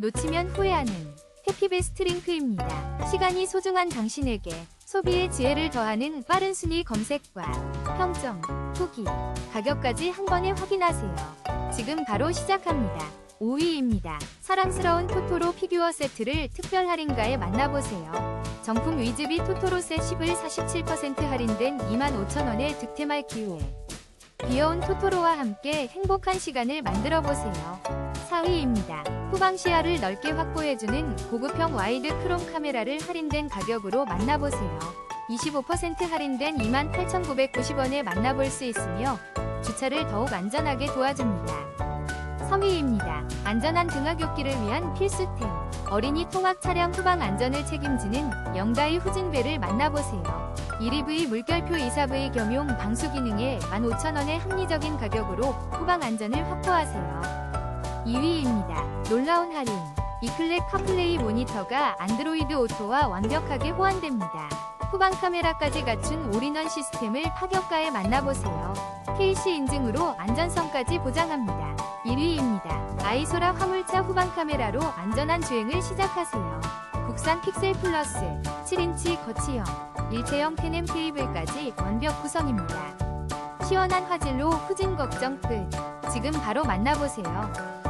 놓치면 후회하는 해피베스트 링크입니다. 시간이 소중한 당신에게 소비의 지혜를 더하는 빠른 순위 검색과 평점, 후기, 가격까지 한 번에 확인하세요. 지금 바로 시작합니다. 5위입니다. 사랑스러운 토토로 피규어 세트를 특별 할인가에 만나보세요. 정품 위즈비 토토로 셋 10을 47% 할인된 25,000원의 득템할 기회. 귀여운 토토로와 함께 행복한 시간을 만들어 보세요. 4위입니다. 후방 시야를 넓게 확보해주는 고급형 와이드 크롬 카메라를 할인된 가격으로 만나보세요. 25% 할인된 28,990원에 만나볼 수 있으며 주차를 더욱 안전하게 도와줍니다. 3위입니다. 안전한 등하굣길을 위한 필수템. 어린이 통학 차량 후방 안전을 책임지는 영다이 후진배를 만나보세요. 1EV 물결표 2사V 겸용 방수 기능에 15,000원의 합리적인 가격으로 후방 안전을 확보하세요. 2위입니다. 놀라운 할인. 이클렉 카플레이 모니터가 안드로이드 오토와 완벽하게 호환됩니다. 후방 카메라까지 갖춘 올인원 시스템을 파격가에 만나보세요. KC 인증으로 안전성까지 보장합니다. 1위입니다. 아이소라 화물차 후방 카메라로 안전한 주행을 시작하세요. 국산 픽셀 플러스 7인치 거치형 일체형 캐넴 케이블까지 완벽 구성입니다. 시원한 화질로 후진 걱정 끝. 지금 바로 만나보세요.